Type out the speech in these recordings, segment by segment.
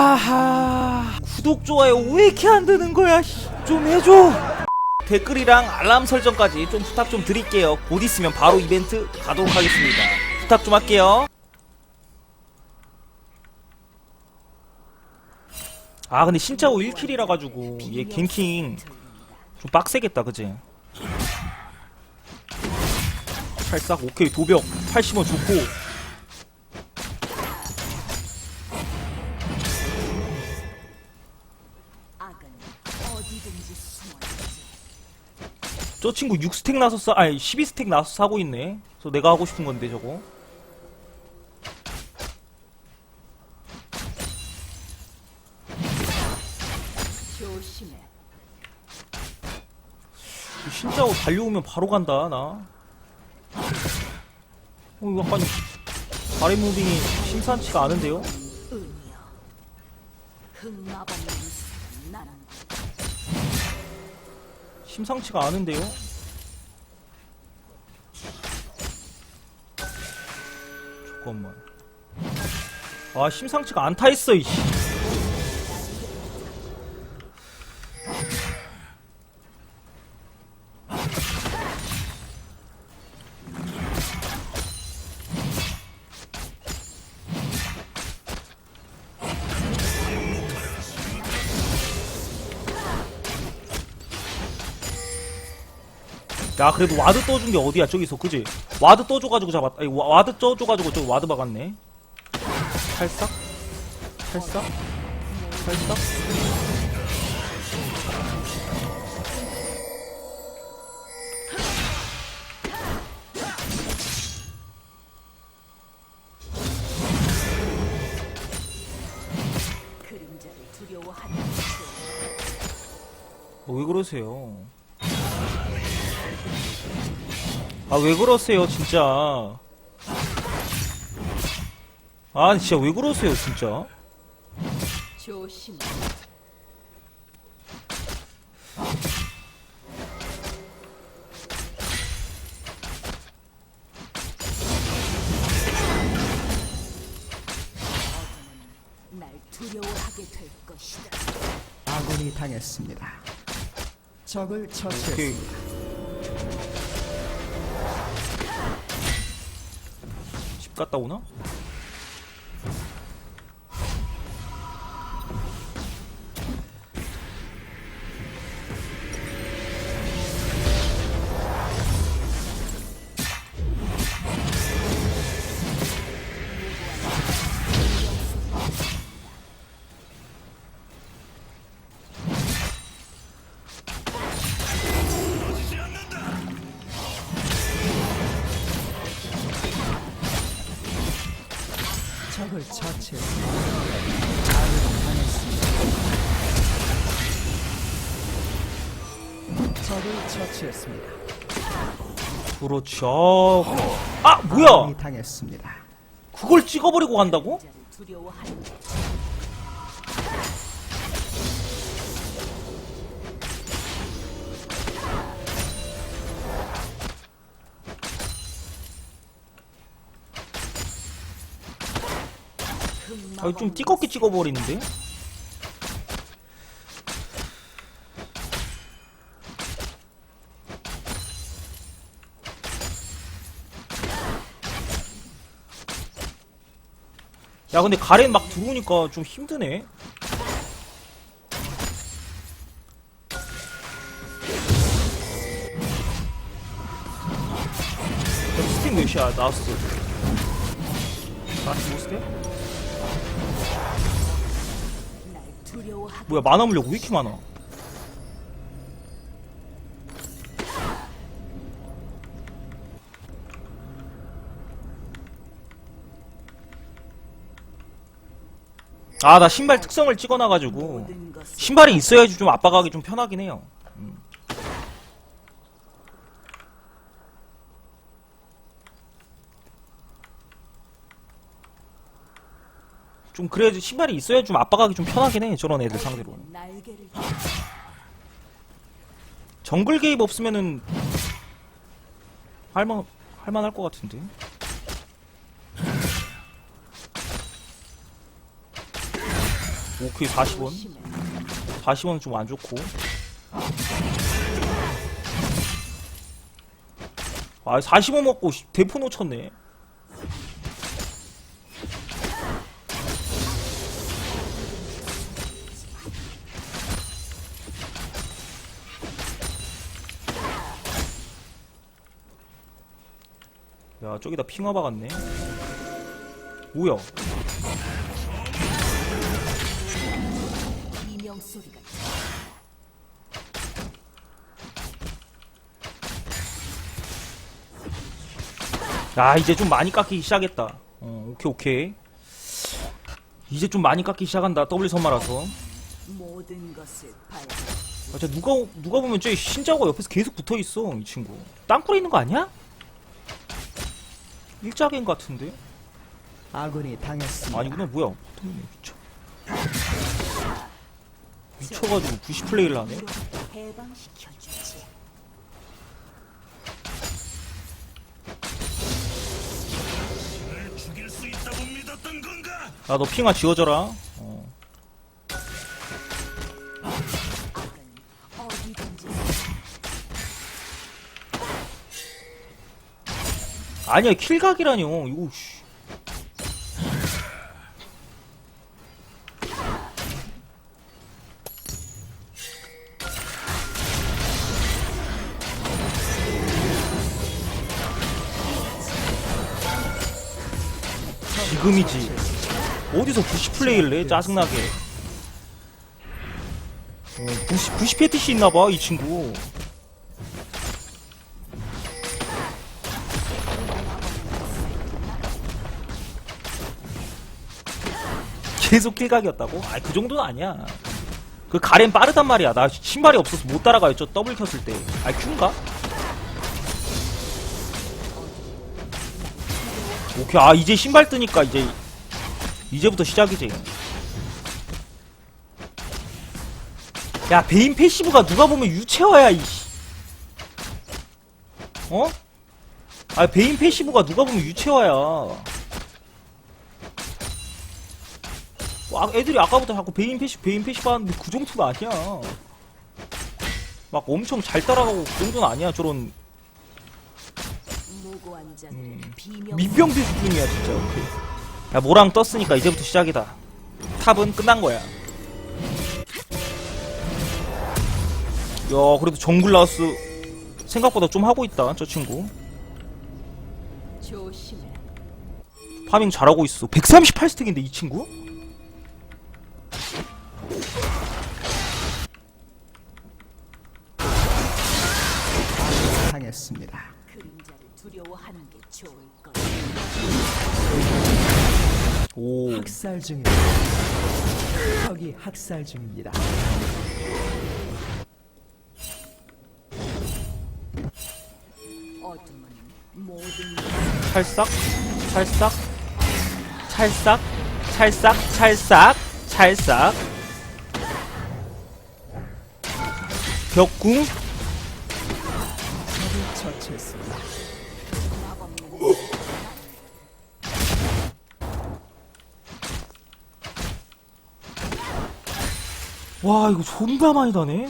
하하. 구독 좋아요 왜 이렇게 안 되는 거야 씨, 좀 해줘. 댓글이랑 알람 설정까지 좀 부탁 좀 드릴게요. 곧 있으면 바로 이벤트 가도록 하겠습니다. 부탁 좀 할게요. 아 근데 신짜오 1킬이라 가지고 얘 갱킹 좀 빡세겠다 그지? 찰싹 오케이 도벽 80원 좋고 저 친구 6스택 나서 사, 아니 12스택 나서 사고 있네. 그래서 내가 하고 싶은 건데 저거. 조심해. 진짜로 달려오면 바로 간다 나. 어 이거 약간 아래 무빙이 심상치가 않은데요? 은이여. 흑마법의 이 심상치가 않은데요? 잠깐만. 아 심상치가 않다 했어 이씨. 야 그래도 와드 떠준 게 어디야? 저기서 그지? 와드 떠줘가지고 잡았다 아니, 와- 와드 떠줘가지고 저기 와드 박았네. 그림자를 두려워하는 것이 어, 왜 그러세요 아 왜 그러세요 진짜 아 진짜 왜 그러세요 진짜 날 두려워하게 될 것이다. 아군이 당했습니다. 적을 처치했습니다. 갔다 오나? 처치했습니다. 그렇죠 아 뭐야 당했습니다. 그걸 찍어버리고 간다고? 자를 두려워하는 것이 아, 좀 띠껍게 찍어버리는데? 야 근데 가렌 막 들어오니까 좀 힘드네 야, 스택 몇이야 나왔어 45스택? 날 두려워하게 뭐야 만화 물력 왜 이렇게 많아? 아 나 신발 특성을 찍어놔가지고 신발이 있어야지 좀 압박하기 좀 편하긴 해요. 음. 좀 그래야지 신발이 있어야 좀 압박하기 좀 편하긴 해 저런 애들 상대로. 정글 개입 없으면은 할만 할만할 것 같은데. 오케이 40원? 조심해. 40원은 좀안 좋고. 아 40원 먹고 씨, 대포 놓쳤네. 야 저기다 핑화 박았네. 뭐야 비명 소리가 야 이제 좀 많이 깎이기 시작했다 어 오케이 오케이 이제 좀 많이 깎이기 시작한다 W 선마라서 모든 것을 발. 아, 진짜 누가 누가 보면 쟤 신자고 옆에서 계속 붙어 있어 이 친구 땅굴에 있는 거 아니야? 일자개인 같은데 아군이 당했습니다. 아니구나 뭐야 미쳐 미쳐가지고 부시 플레이를 하네. 야 너 핑아 지워져라 어. 아니야 킬각이라뇨 이거 씨. 지금이지. 어디서 부시 플레이를 해? 짜증나게. 어, 부시, 부시 패티시 있나봐 이 친구. 계속 킬각이었다고? 아이 그 정도는 아니야. 그 가렌 빠르단 말이야. 나 신발이 없어서 못 따라가였죠 더블 켰을 때. 아이 큐인가? 오케이. 아 이제 신발 뜨니까 이제 이제부터 시작이지. 야 베인 패시브가 누가 보면 유채화야 이씨. 어? 아 베인 패시브가 누가 보면 유채화야. 아, 애들이 아까부터 자꾸 베인 패시브 베인 패시브 하는데 그 정도는 아니야. 막 엄청 잘 따라가고 그 정도는 아니야 저런 민병대 수준이야 진짜 오케이 야 모랑 떴으니까 이제부터 시작이다 탑은 끝난 거야 야 그래도 정글 라우스 생각보다 좀 하고 있다 저 친구. 파밍 잘하고 있어 138스택인데 이 친구? 당했습니다. 오. 학살 중입니다. 적이 학살 중입니다. 찰싹? 찰싹? 찰싹? 찰싹? 찰싹? 찰싹? 벽궁? 적을 처치했습니다. 와 이거 존나 많이 다네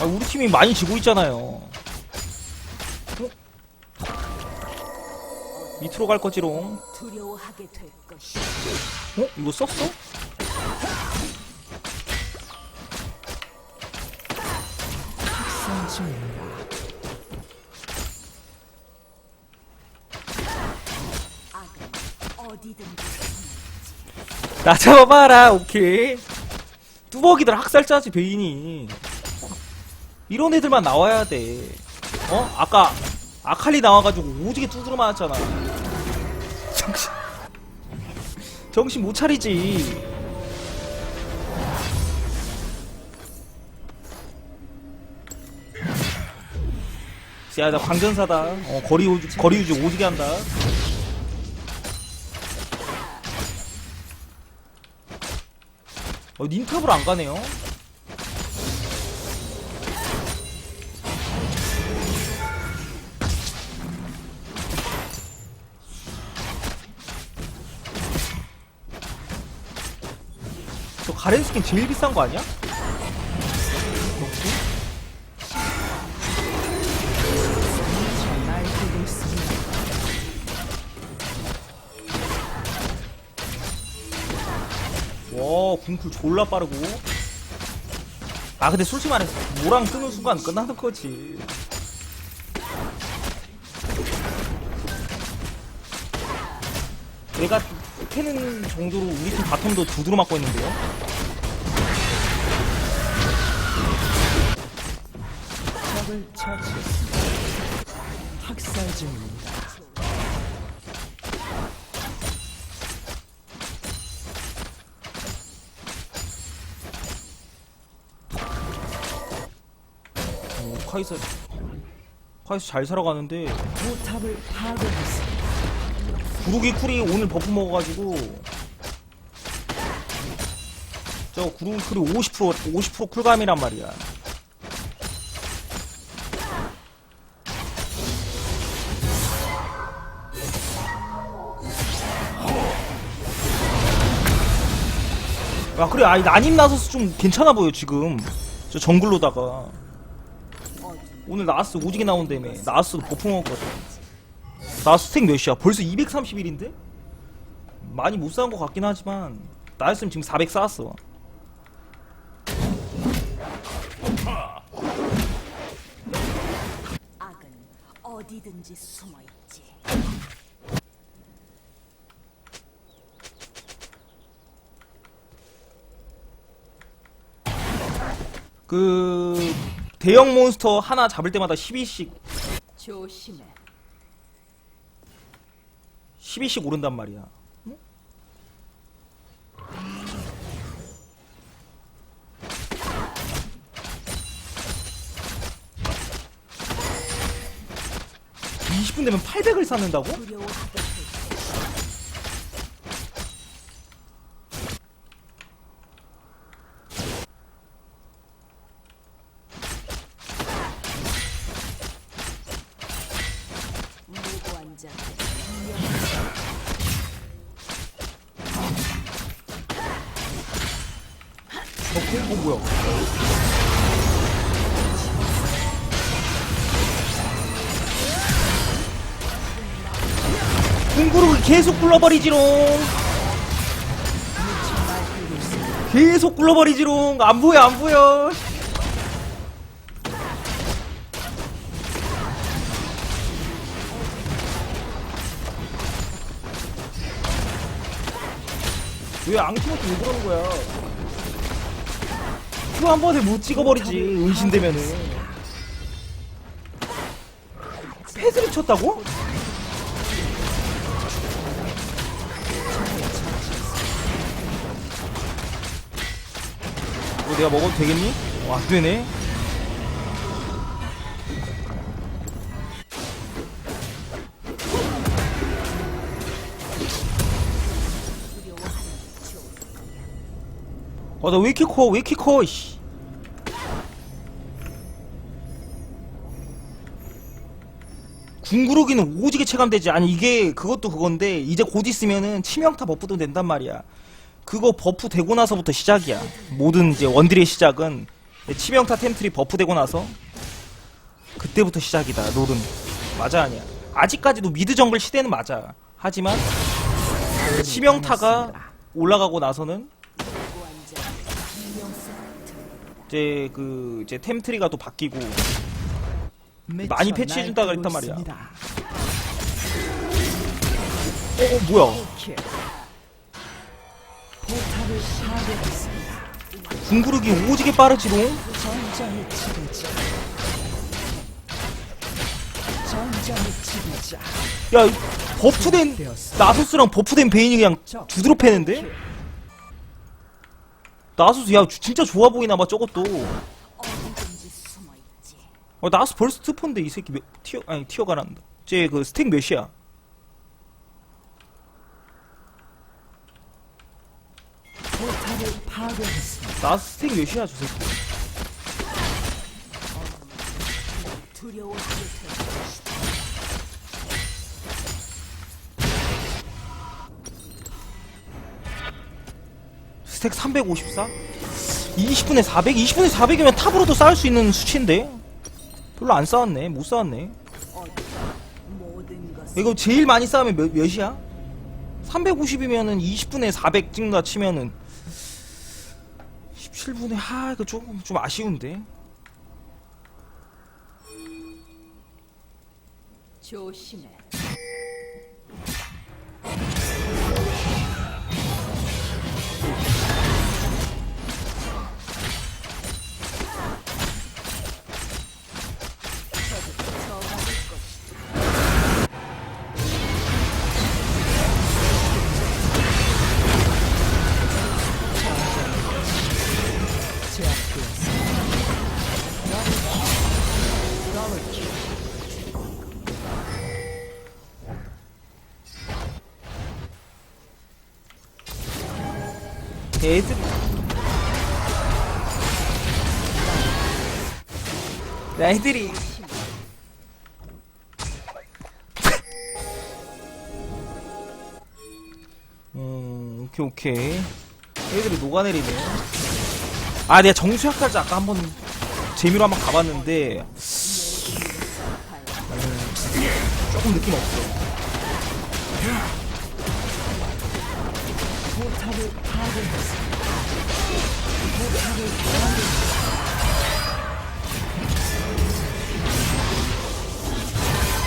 아, 우리 팀이 많이 지고 있잖아요. 어? 밑으로 갈 거지롱. 어? 이거 썼어? 중입니다. 나 잡아봐라, 오케이. 뚜벅이들 학살자지, 베인이. 이런 애들만 나와야 돼. 어? 아까, 아칼리 나와가지고 오지게 두드러 맞았잖아. 정신, 정신 못 차리지. 야, 나 광전사다. 어, 거리 우지, 거리 우지 오지게 한다. 어, 닌트업을 안 가네요. 저 가렌 스킨 제일 비싼 거 아니야? 와 궁쿨 졸라 빠르고 아 근데 솔직히 말해서 모랑 뜨는 순간 끝나는 거지 내가 캐는 정도로 우리 팀 바텀도 두드러 맞고 있는데요 적을 처치했습니다. 학살 중입니다. 카이사 카이사 잘 살아가는데. 포탑을 파괴했습니다. 구르기 쿨이 오늘 버프 먹어가지고. 저 구르기 쿨이 50% 50% 쿨감이란 말이야. 아 그래. 아니 난임 나서서 좀 괜찮아 보여 지금. 저 정글로다가 오늘 나스 오지게 나온다며 나스도 버프 먹었거든 나 스택 몇이야? 벌써 231인데? 많이 못 쌓은 것 같긴 하지만 나였으면 지금 400 쌓았어 악은 어디든지 숨어 있지. 그 대형 몬스터 하나 잡을 때마다 12씩 조심해. 12씩 오른단 말이야 응? (20분) 되면 800을 쌓는다고? 것이다. 어, 어 뭐야? 궁구르기 계속 굴러버리지롱. 계속 굴러버리지롱. 안 보여 안 보여. 왜 앙티모트 왜 그러는 거야 큐한 번에 못 찍어버리지 은신되면은 패드를 쳤다고? 이거 내가 먹어도 되겠니? 와 안 되네 아나 왜 이렇게 커? 왜 이렇게 커? 씨. 궁구르기는 오지게 체감되지 아니 이게 그것도 그건데 이제 곧 있으면은 치명타 버프도 된단 말이야 그거 버프 되고 나서부터 시작이야 모든 이제 원딜의 시작은 치명타 템트리 버프 되고 나서 그때부터 시작이다 롤은 맞아 아니야 아직까지도 미드 정글 시대는 맞아 하지만 치명타가 올라가고 나서는 이제 그 이제 템트리가 또 바뀌고 많이 패치해 준다 그랬단 날뛰고 말이야. 어, 어 뭐야. 궁구르기 오지게 빠르지롱. 야이 버프된 나소스랑 버프된 베인이 그냥 두드러 패는데 나소스 야 진짜 좋아 보이나 봐 저것도. 어, 나소스 벌써 트폰데 이 새끼 몇, 티어 아니 티어가 난다 쟤 그 스택 몇이야. 나소스 스택 몇이야 저 새끼 두려워 스택 354? 20분에 400? 20분에 400이면 탑으로도 쌓을 수 있는 수치인데? 별로 안 쌓았네. 못 쌓았네. 이거 제일 많이 쌓으면 몇, 몇이야? 350이면은 20분에 400 찍는다 치면은 17분에 하 이거 조금 좀 아쉬운데. 조심해. 애들. 애들이. 음 오케이 오케이. 애들이 녹아내리네. 아 내가 정수학까지 아까 한번 재미로 한번 가봤는데 음, 조금 느낌 없어 포탑을 파괴했습니다.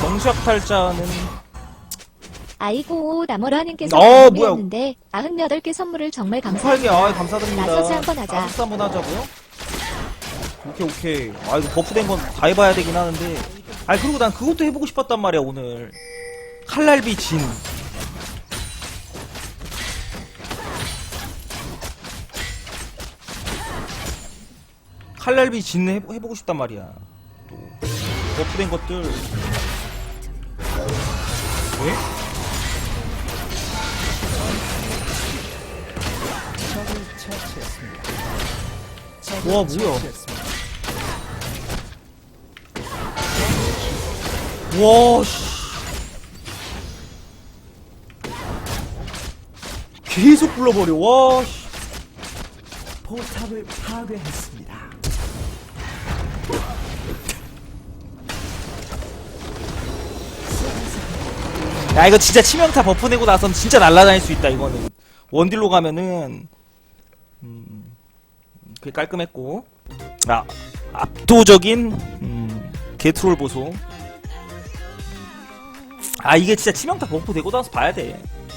정수학 탈자는 아이고 나머라님께서 어, 선물이었는데 98개 선물을 정말 감사합니다. 아 감사드립니다. 나서스 한번 하자. 나서스 한번 하자고요? 오케이 오케이. 아 이거 버프된 건 다 해봐야 되긴 하는데. 아 그리고 난 그것도 해보고 싶었단 말이야 오늘. 칼날비 진. 칼날비 진 해보, 해보고 싶단 말이야. 또 버프된 것들. 왜? 적을 와, 뭐야. 와, 씨. 계속 불러버려, 와, 씨. 포탑을 파괴했습니다. 야, 이거 진짜 치명타 버프 내고 나선 진짜 날아다닐 수 있다, 이거는. 원딜로 가면은, 음, 그게 깔끔했고. 아, 압도적인, 음, 게트롤 보소. 아, 이게 진짜 치명타 버프 되고 나서 봐야 돼.